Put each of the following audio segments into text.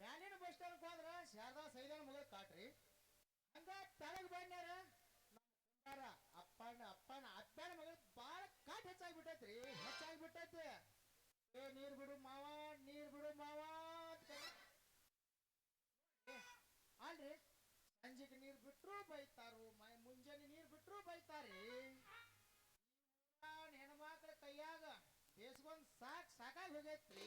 ಮ್ಯಾಲಿನ bus stand ಹೋದ್ರ ಶಾರದಾ ಸೈದಾನ ಮಗಳ ಕಾಟ್ರಿ. ಹಂಗ ತಳಗ್ ಬಂದ್ಯಾರ ನಮ್ಮ ಅಪ್ಪಣ್ಣ ಅಪ್ಪನ ಮಗಳ ಬಾಳ ಕಾಟ್ ಹೆಚ್ಚಾಗ್ಬಿಟ್ಟೈತ್ರಿ ಹೆಚ್ಚಾಗ್ಬಿಟ್ಟೈತಿ. ಏ ನೀರ್ ಬಿಡು ಮಾವ ನೀರ್ ಬಿಡು ಮಾವ ಏ, ಅಲ್ರಿ? ಸಂಜೆಗೆ ನೀರ್ ಬಿಟ್ರು ಬೈತಾರು ಮೈ ಮುಂಜಾನೆ ನೀರ್ ಬಿಟ್ರು ಬೈತಾರಿ. ಹೆಣ್ಮಕ್ಳ ಕೈಯಾಗ ಬೇಸ್ಕೊಂಡ್ ಸಾಕ್ ಸಾಕಾಗಿ ಹೋಗೈತ್ರಿ.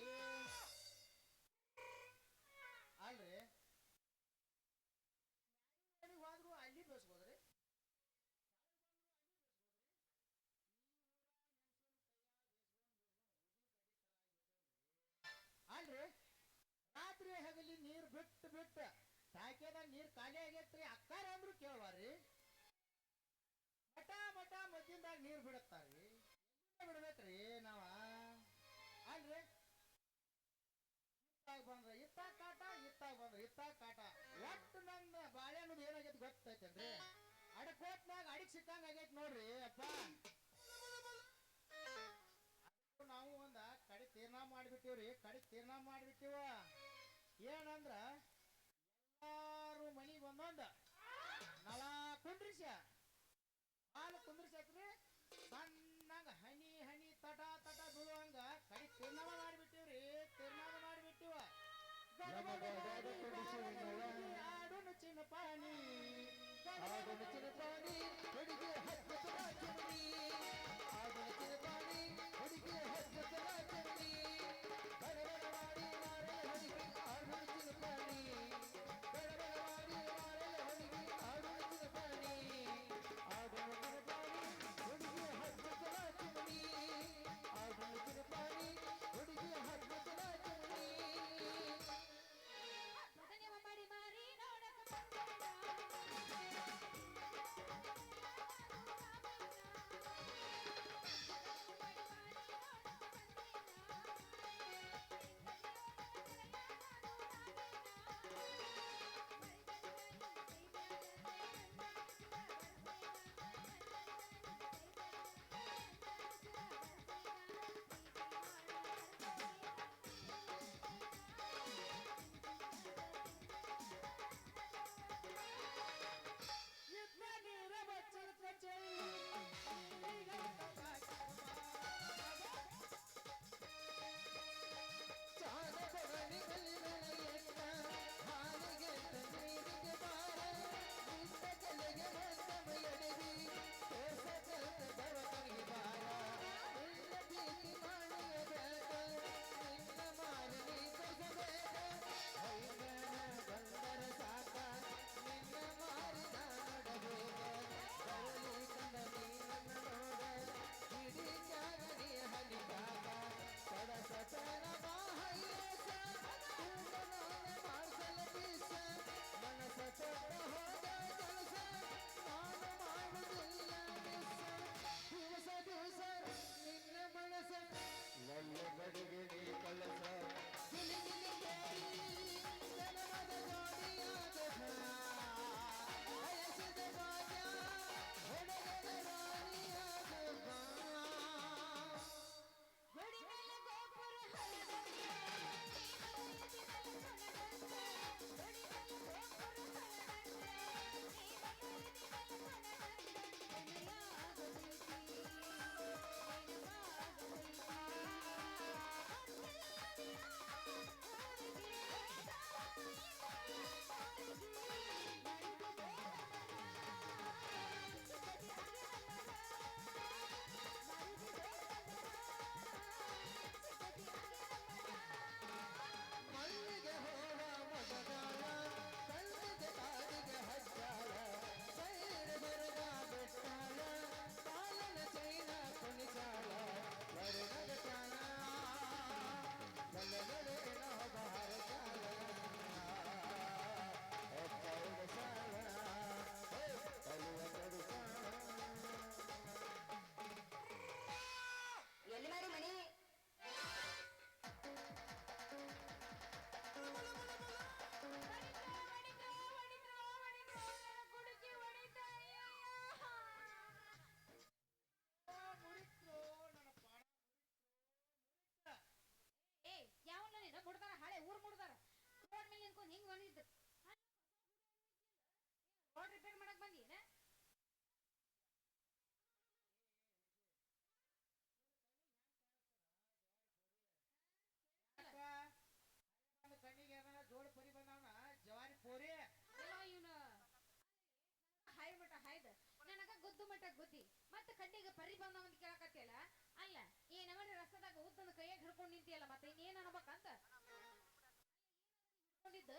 ಬಿಟ್ಟು ಬಿಟ್ಟು ಟಾಕ್ಯದ ನೀರ್ ಖಾಲಿ ಆಗೈತ್ರಿ, ಅಕ್ಕಾರ ಅಂದ್ರು ಕೇಳುವಾರಿ ಮಠ ಮಠ ಮದ್ದಿಂದಾಗ ನೀರ್ ಬಿಡುತ್ತಾರಿ ಬಿಡ್ಬೇಕ್ರಿ ನಾವ? ಅಲ್ರಿ? ಇತ್ತಾಗ ಬಂದ್ರ ಇತ್ತ ಕಾಟ, ಇತ್ತಾಗ ಬಂದ್ರ ಇತ್ತ ಕಾಟ. ಒಟ್ಟು ನನ್ನ ಬಾಳೆ ಅನ್ನೋದು ಏನಾಗೈತಿ ಗೊತ್ತೈತೇನ್ರಿ? ಅಡಕೋತ್ನಾಗ ಅಡಿಗೆ ಸಿಕ್ಕಂಗ ಆಗೈತಿ ನೋಡ್ರಿ, ಅಪ್ಪ. ನಾವು ಒಂದ ಕಡೆ ತೀರ್ಣ ಮಾಡಿಬಿಟ್ಟಿವ್ರಿ, ಕಡೆ ತೀರ್ಣ ಮಾಡಿಬಿಟ್ಟಿವ. ಏನಂದ್ರ ಎಲ್ಲಾರು ಮನಿಗೆ ಒಂದೊಂದ ನಳ ಕುಂದ್ರಿಸ ಹಾಲು ಕುಂದ್ರಿಸಕ್ರಿ ಸಣ್ಣಂಗ ಹನಿ ಹನಿ ತಟ ತಟ ಬೀಳುವಂಗ ಕಡೆ ತಿರ್ನಾವ ಮಾಡಿಬಿಟ್ಟಿವ್ರಿ ತಿರ್ನಾವ ಮಾಡಿಬಿಟ್ಟಿವ ಚಿನ್ನ ಆಡುನು ಚಿನ್ನ ಪಾನಿ ಹಿಂಗ್ ಬಂದಿದ್ದು ರೋಡ್ ಪರಿ ಬಂದವನ ಜವಾರಿ ಪೋರಿ ಇವನು ಹಾಯ್ ಮಟ ಹಾಯ್ದ ನನಗ ಗುದ್ದು ಮಟ ಗುದ್ದಿ ಮತ್ತೆ ಕಣ್ಣಿಗೆ ಪರಿ ಬಂದವ ಅಂತ ಕೇಳಕತ್ತಿಯಲ್ಲ ಅಲ್ಲ ಈ ರಸ್ತಾದಾಗ ಉದ್ದನ ಕೈಯಾಗ ಹಿಡ್ಕೊಂಡ್ ನಿಂತಿಯಲ್ಲ ಮತ್ತೆ ಇನ್ನೇನ್ ಅನ್ಬೇಕಂತ ಹಿಡ್ಕೊಂಡಿದ್ದು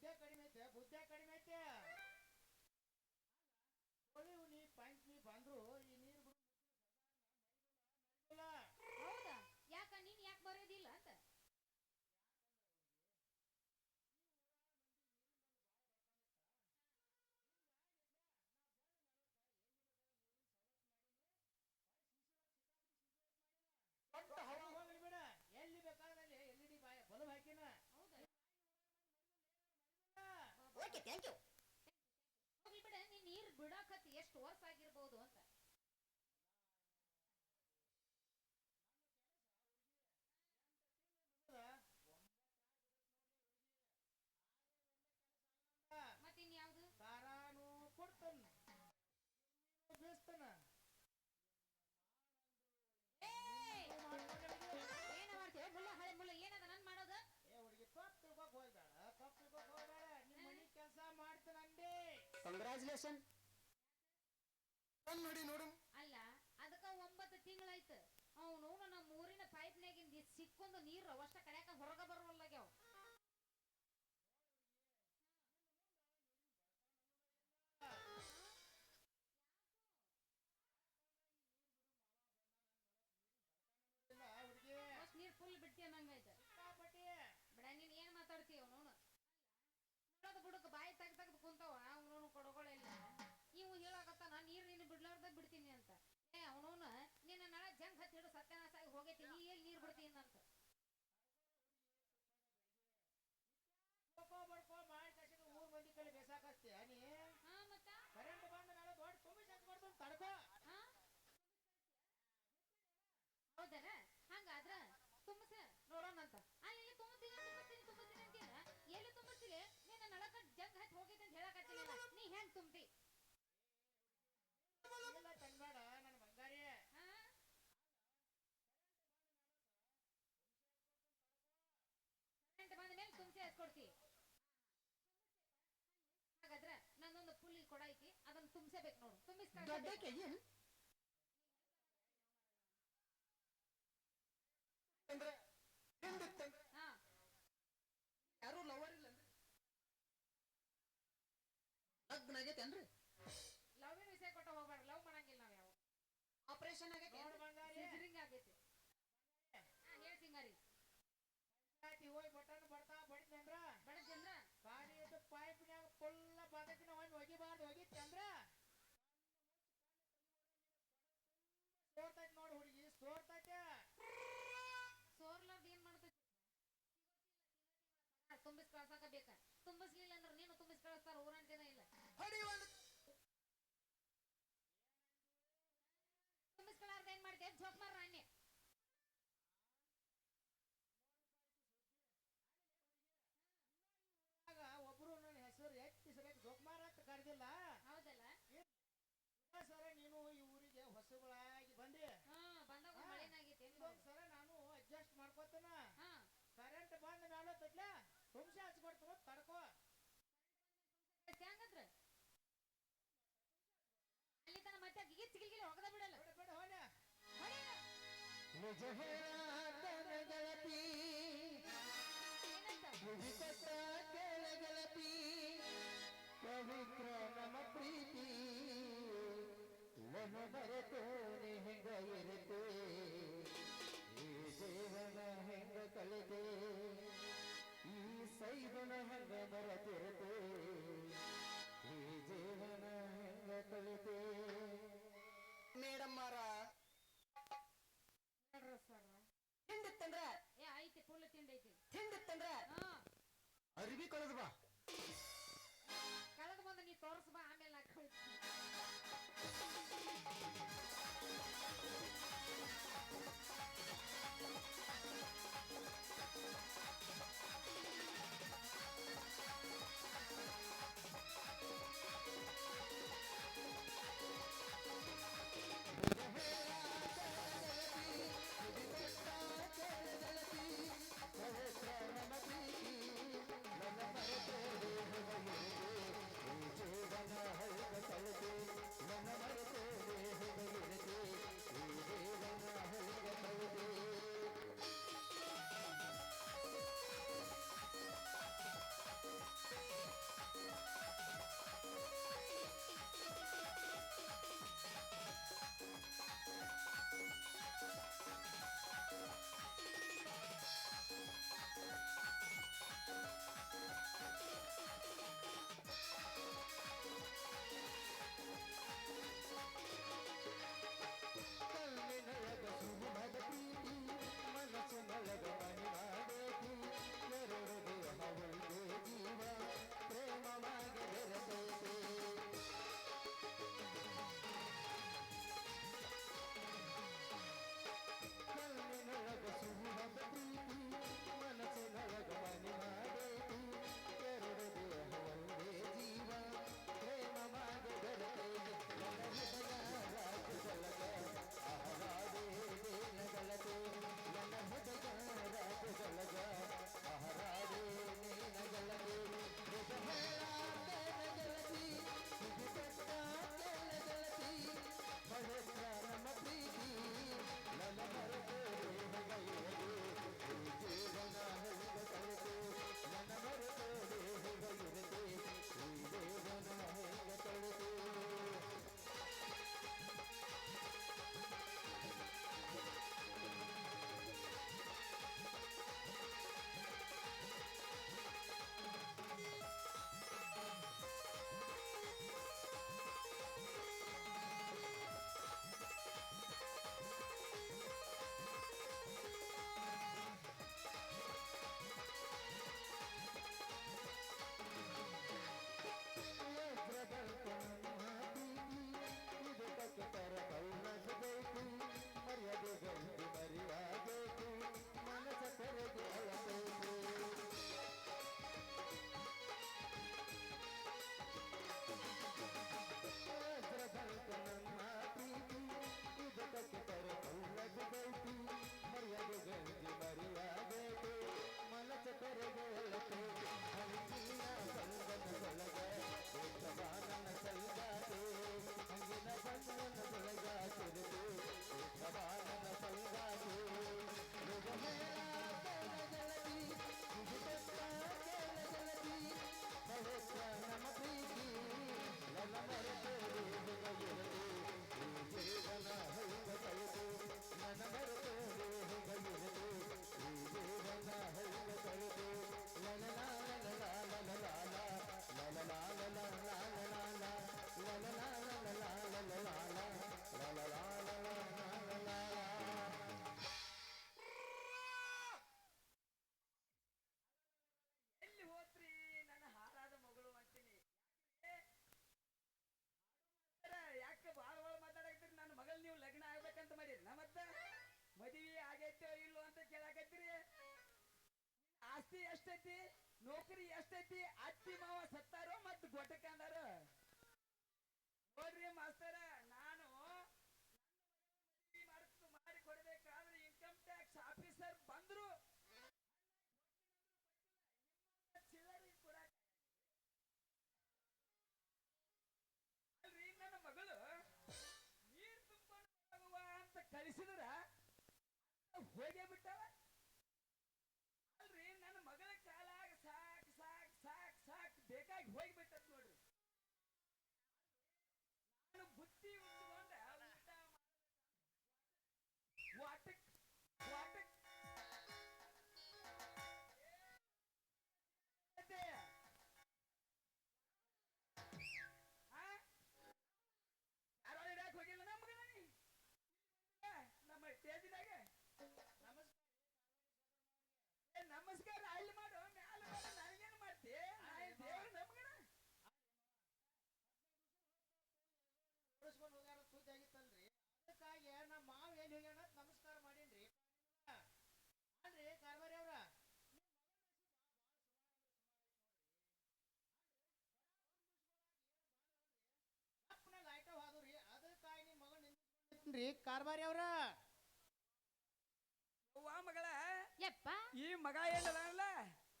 ಬುದ್ಧೆ ಕಡಿಮೆ ಐತೆ ಬುದ್ಧೆ ಓಕೆ ಥ್ಯಾಂಕ್ ಯು ನೀರ್ ಬಿಡಾಕತ್ತಿ ಎಷ್ಟು ವರ್ಷ ಆಗಿರ್ಬೋದು ಅಂತ. ಕಂಗ್ರ್ಯಾಚುಲೇಷನ್ ನೋಡಿ ನೋಡು ಅಲ್ಲ ಅದಕ್ಕ ಒಂಬತ್ತು ತಿಂಗಳಾಯ್ತು. ಅವನು ನಮ್ಮ ಊರಿನ ಪೈಪ್ನಾಗಿಂದ ಸಿಕ್ಕೊಂದು ನೀರು ಅವಷ್ಟ ಕಡೆಯಾಕ ಹೊರಗ ಬರೋಲ್ಲಾಗ್ಯಾವ ಏ ಅವನವನ ನಿನ್ನ ನಳ ಜಂಗ್ ಹತ್ತಿ ಹಿಡು ಸತ್ಯನಾಶ ಆಗಿ ಹೋಗೈತಿ ನೀ ಎಲ್ಲಿ ನೀರು ಬಿಡ್ತೀನಿ ಅಂತ ಬಡ್ಕೋ ಮಾಡಿ ಕಸಿದ ಊರ್ ಮಂದಿ ಕಡೆ ಬೇಸಾಕಸ್ತೀಯ ನೀ ಹಾ ಮತ್ತ? ಕರೆಂಟ್ ಬಂದ ನಾಳೆ ದೊಡ್ಡ ತುಂಬಿ ಸತ್ ಮಾಡ್ತಾನ ತಡ್ಕೋ. ಹಾ? ಹೌದನ? ಹಂಗಾದ್ರ ತುಂಬಸ. ನೋಡೋಣಂತ. ಅಲ್ಲಿ ಇಲ್ಲಿ ತುಂಬಸ್ತೀನಿ ತುಂಬಸ್ತೀನಿ ತುಂಬಸ್ತೀನಿ ಅಂತೀನ ಎಲ್ಲಿ ತುಂಬಿಸ್ತೀರಿ ನಿನ್ನ ನಳಕ ಜಗ್ ಹತ್ತಿ ಹೋಗೈತೆ ಅಂತ ಹೇಳಕತ್ತೀನಲ್ಲ ನೀ ಹೆಂಗ್ ತುಂಬಿ ಇಲ್ಲ ತಂದ್ಬೇಡ ನನ್ನ ಬಂಗಾರಿ ಹಾ ಕರೆಂಟ್ ಬಂದ ಮೇಲೆ ತುಂಬಿಸಿ ಹಚ್ಕೊಡ್ತಿ ಹಾಗಾದ್ರೆ ನನ್ನೊಂದು ಪುಲ್ಲಿ ಕೊಡ ಐತಿ ಅದನ್ನ ತುಂಬಿಸಬೇಕು ನೋಡು ತುಂಬಿಸ್ ದೊಡ್ಡ ಕೆಜಿ ಅಂದ್ರೆ? ಹಿಂದಿತ್ತಂದ್ರೆ ಯಾರು ಲವರ್ ಇಲ್ಲ ಲಗ್ನ ಆಗೈತೇನ್ರಿ ಲವ್ವಿನ ವಿಷಯ ಕೊಟ್ಟ ಹೋಗ್ಬೇಡ ಲವ್ ಮಾಡಂಗಿಲ್ಲ ನಾವ್ ಯಾವ ಆಪರೇಷನ್ ಆಗೈತೆ ನೋಡ್ ಬಂಗಾರಿ ಸಿಜರಿಂಗ್ ಆಗೈತಿ ಹಾ ಹೇಳ್ ಸಿಂಗಾರಿ ಆಯ್ತು ಹೋಗಿ ಬಟನ್ ಬರ್ತಾ ಬಡಿದ್ನಿ ಅಂದ್ರ ಬಡ ಚಂದ್ರ ಗಾಡಿ ಇಟ್ಟು ಪೈಪ್ನ್ಯಾಗ ಫುಲ್ಲ ಬದಕಿನ ಒಂದ್ ಒಗಿಬಾರ್ದು ಒಗಿತಿ ಅಂದ್ರ ಸೋರ್ತೈತಿ ನೋಡು ಹುಡುಗಿ ಸೋರ್ತೈತೆ ಸೋರ್ಲಾರ್ದ ಏನ್ ಮಾಡ್ತೈತಿ ತುಂಬಿಸ್ ಕಳ್ಸಾಕ ಬೇಕ ತುಂಬಿಸ್ಲಿಲ್ಲ ಅಂದ್ರೆ ನೀನು ತುಂಬಿಸ್ ಕಳಿಸ್ತಾರ ಊರಂಟ್ ಜನ ಇಲ್ಲ ತುಂಬಿಸ್ಕೊಳಾರ್ದ ಏನ್ ಮಾಡ್ತೀಯ ಜೋಕ್ ಮಾರ ಅನ್ನೆ. ಒಬ್ರು ನನ್ನ ಹೆಸರು ಎತ್ತಿ ಸರಿಯಾಗಿ ಜೋಕ್ಮಾರ ಅಂತ ಕರೆದಿಲ್ಲ. ಹೌದಲ್ಲ? ಸರ ನೀನು ಈ ಊರಿಗೆ ಹೊಸಗಳಾಗಿ ಬಂದಿ. ಸರ ನಾನು ಅಡ್ಜಸ್ಟ್ ಮಾಡ್ಕೋತೇನ. ಕರೆಂಟ್ ಬಂದ ಮೇಲೆ ತಡ್ಲ ತುಂಬ್ಸಿ ಗಿಚ್ಚಿಗಿಲ್ಗಿಲ್ಲ ಹೋಗದ ಬಿಡಲ್ಲ. ಬಿಡ ಹೋಣ ನಿಜ ಹೇಳಾತನ ಗೆಳತಿ ಮುಗಿಕೊಟ್ಟ ಕೇಳ ಗೆಳತಿ ಪವಿತ್ರ ನಮ್ಮ ಪ್ರೀತಿ ಇವನ್ನು ಮರೆತು ಹೆಂಗ ಇರುತ್ತೆ? ಈ ಜೀವನ ಹೆಂಗ ಕಲಿತೆ? ಈ ಸೈವನ ಹೆಂಗ ಬರತಿರುತ್ತೆ ಈ ಜೀವನ ಹೆಂಗ ಕಲಿತೆ? ಮೇಡಮ್ಮರ ತಿಂಡಿತ್ತಂದ್ರ ಏ ಐತಿ ಪುಲ್ಲ ತಿಂಡಿ ಐತಿ ತಿಂಡಿತ್ತಂದ್ರ ಅರ್ಬಿ ಕಳೆದ ಬಾ. ಆಸ್ತಿ ಎಷ್ಟೈತಿ? ನೌಕರಿ ಎಷ್ಟೈತಿ? ಅತ್ತಿ ಮಾವ ಸತ್ತಾರೋ ಮತ್ ಗೊಟ್ಟಕಂದಾರ ನೋಡ್ರಿ ಮಾಸ್ತರ, ನಾನು ಮಾಡಿ ಇನ್ಕಮ್ ಟ್ಯಾಕ್ಸ್ ಆಫೀಸರ್ ಬಂದ್ರು. ಅಲ್ರಿ, ನನ್ನ ಮಗಳು ನೀರ್ ತುಂಬಿಕೊಂಡು ಅಂತ ಕಳಿಸಿದ್ರ ಹೋಗೇ ಬಿಟ್ಟವ. ನಿಂತ್ರಿ ಕಾರ್ಬಾರಿ ಅವ್ರ. ಅವ್ವ ಮಗಳ. ಯಪ್ಪ. ಈ ಮಗ ಏನಲ್ಲ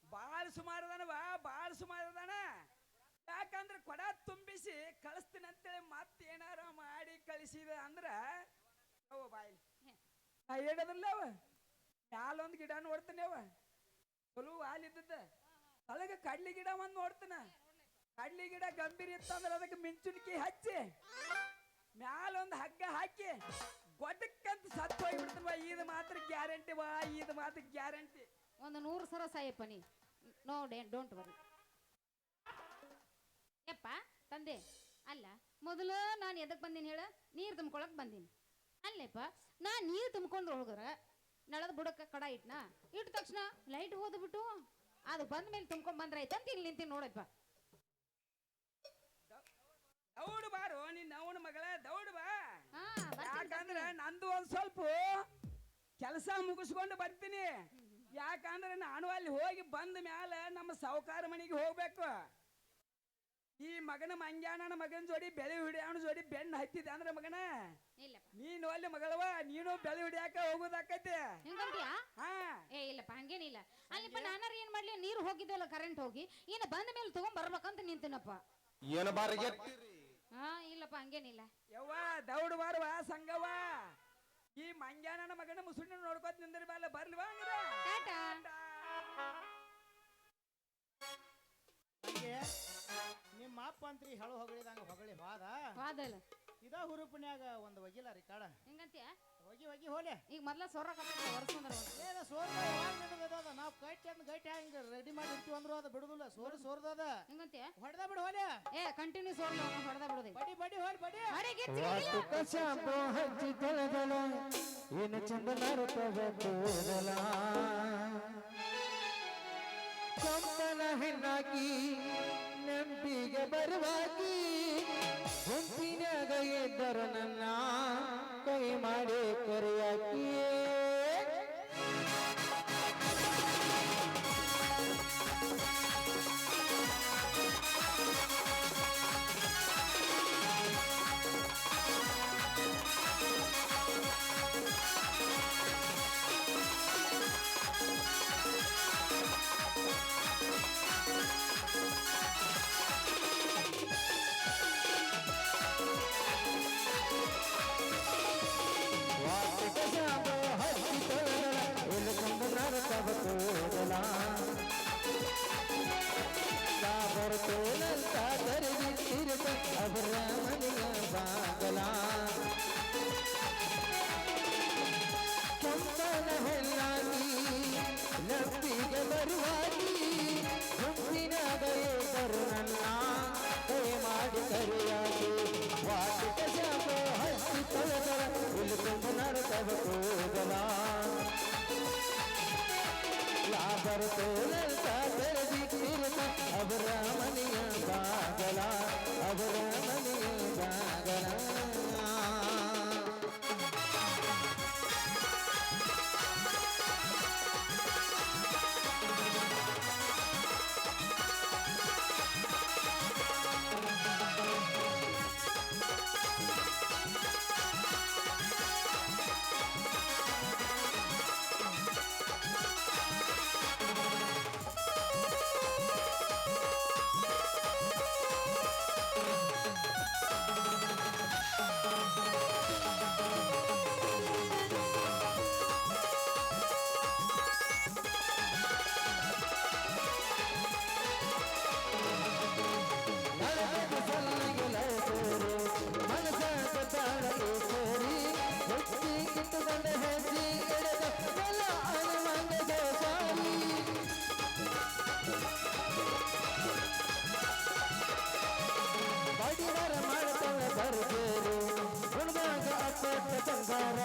ಬಾಳ ಸುಮಾರು ಅದಾನವ ಬಾಳ ಸುಮಾರು ಅದಾನ. ಯಾಕಂದ್ರೆ ಕೊಡ ತುಂಬಿಸಿ ಕಳಿಸ್ತೀನಿ ಅಂತೇಳಿ ಮತ್ತೇನಾರ ಮಾಡಿ ಕಳಿಸಿದ ಅಂದ್ರ ಅವ ಬಾಯಿ. ನಾ ಹೇಳದಲ್ಲ ಅವ. ಮ್ಯಾಲೊಂದು ಗಿಡ ನೋಡ್ತಾನೆ ಅವ. ಚಲೋ ಹಾಲಿದ್ದದ ಅದಕ್ಕೆ ಕಡ್ಲಿ ಗಿಡ ಒಂದ್ ನೋಡ್ತಾನ. ಕಡ್ಲಿ ಗಿಡ ಗಂಭೀರ ಇತ್ತಂದ್ರ ಅದಕ್ಕೆ ಮಿಂಚುನ್ಕಿ ಹಚ್ಚಿ. ಮ್ಯಾಲೊಂದ್ ಹಗ್ಗ ಹಾಕಿ ಗೊಡ್ಡಕ್ಕಂತ ಸತ್ತು ಹೋಗ್ಬಿಡ್ತಾನ ಇದು ಮಾತ್ರ ಗ್ಯಾರಂಟಿ ವಾ ಇದು ಮಾತ್ರ ಗ್ಯಾರಂಟಿ. ಒಂದು ನೂರು ಸರ ಸಾಯಪ್ಪ ನೀ. ನೋ ಡೇ ಡೋಂಟ್ ವರಿ ಯಪ್ಪ ತಂದೆ ಅಲ್ಲ ಮೊದಲು ನಾನು ಎದಕ್ಕೆ ಬಂದೀನಿ ಹೇಳ? ನೀರು ತುಂಬ್ಕೊಳಕ್ ಬಂದೀನಿ. ಅಲ್ಲೇಪ್ಪ ನಾ ನೀರು ತುಂಬ್ಕೊಂಡು ಹೋಗರ ನಳದ ಬುಡಕ್ಕ ಕಡ ಇಟ್ನಾ? ಇಟ್ಟ ತಕ್ಷಣ ಲೈಟ್ ಹೋದ್ಬಿಟ್ಟು ಅದು ಬಂದ ಮೇಲೆ ತುಂಬ್ಕೊಂಡ್ ಬಂದ್ರೆ ಆಯ್ತು ಇಲ್ಲಿ ನಿಂತೀನಿ ನೋಡಪ್ಪ. ದೌಡ್ ಮಗಳ ದೌಡ್ ಬಾ. ಹಾ ಯಾಕಂದ್ರೆ ನಂದು ಒಂದ್ ಸ್ವಲ್ಪ ಕೆಲಸ ಮುಗಿಸ್ಕೊಂಡು ಬರ್ತೀನಿ. ಯಾಕಂದ್ರೆ ನಾನು ಅಲ್ಲಿ ಹೋಗಿ ಬಂದ ಮ್ಯಾಲ ನಮ್ಮ ಸಾವುಕಾರ ಮನೆಗೆ ಹೋಗ್ಬೇಕು. ಈ ಮಗನ ಮಂಗ್ಯಾನ ಮಗನ ಜೋಡಿ ಬೆಳೆ ಹಿಡಿಯೋಣ ಜೋಡಿ ಬೆಣ್ಣ ಹತ್ತಿದೆ ಅಂದ್ರೆ ಮಗನ? ಇಲ್ಲ ನೀನು ಅಲ್ಲಿ ಮಗಳವ ನೀನು ಬೆಳೆ ಹಿಡಿಯಾಕ ಹೋಗೋದಾಕೈತಿ. ಹಿಂಗಂತೀಯಾ ಹಾ. ಏ ಇಲ್ಲಪ್ಪ ಹಂಗೇನಿಲ್ಲ. ಅಲ್ಲಿಪ್ಪ ನಾನಾರ ಏನ್ ಮಾಡ್ಲಿ? ನೀರು ಹೋಗಿದ್ದಲ್ಲ ಕರೆಂಟ್ ಹೋಗಿ. ಇನ್ನು ಬಂದ ಮೇಲೆ ತಗೊಂಡ್ ಬರ್ಬೇಕಂತ ನಿಂತಿನಪ್ಪ. ಏನು ಬಾರಿಗೆ? ಹಾ ಇಲ್ಲಪ್ಪ ಹಂಗೇನಿಲ್ಲ. ಯವ್ವ ದೌಡ್ ಬಾರವ ಸಂಗವ್ವ. ಈ ಮಂಗ್ಯಾನನ ಮಗನ ಮುಸುಣ್ಣ ನೋಡ್ಕೋತ ನಿಂದ್ರ ಬಾಲ ಬರ್ಲಿವಾ ಹಂಗಾರ ಟಾಟಾ. ಹಂಗೆ ನಿಮ್ಮ ಅಪ್ಪ ಅಂತ್ರಿ ಹೇಳು ಹೊಗಳಿದಂಗ ಹೊಗಳಿ ಹೋದ. ವಾದಲ್ಲ. ಇದ ಹುರುಪಿನ್ಯಾಗ ಒಂದು ಒಗಿಲ್ಲ ರೀ ಕಾಡ ಹೆಂಗಂತೀಯ? ಹೋಗಿ ಹೋಗಿ ಹೋಲೆ. ಈಗ ಮೊದಲ ಸೊರ ಕತ್ತ ಹೊರಸ್ಕೊಂಡ್ರ ಏನ ಯಾವಾಗ ನಾವು ಗಟ್ಟಿ ಅಂತ ಗಟ್ಟಿ ಹಂಗ ರೆಡಿ ಮಾಡಿ ಇರ್ತೀವಿ ಅಂದ್ರು ಅದು ಬಿಡುದಿಲ್ಲ. ಸೋರ್ ಸೋರ್ದದ ಹಿಂಗಂತೆ? ಹೊಡೆದ ಬಿಡು ಹೋಲೆ. ಏ ಕಂಟಿನ್ಯೂ ಸೋರ್ ಹೊಡೆದ ಬಿಡೋದಿ. ಬಡಿ ಬಡಿ ಹೋಲ್ ಬಡಿ. ವಾಟುಕ ಶಾಂಪು ಹಚ್ಚಿ ತೊಳೆದಳ ಏನು ಚಂದ ನರುತ್ತವೆ ಕೂದಲ ಕಂಪನ ಹೆಣ್ಣಾಗಿ ನೆಂಪಿಗೆ ಬರುವಾಗಿ ಗುಂಪಿನಾಗ ಇದ್ದರು ನನ್ನ. ಕೈ ಮಾಡಿ ಮಾಡಿ ಕರೆಯಾಗಿ ವಾಟಿಕ ಹಸಿ ತೊಳೆದಳ ಇಲ್ಲಿ ತುಂಬ ನಡುತ್ತವ ಕೂದಲ ತೆರೆದಿಟ್ಟಿರುತ್ತ ಸರ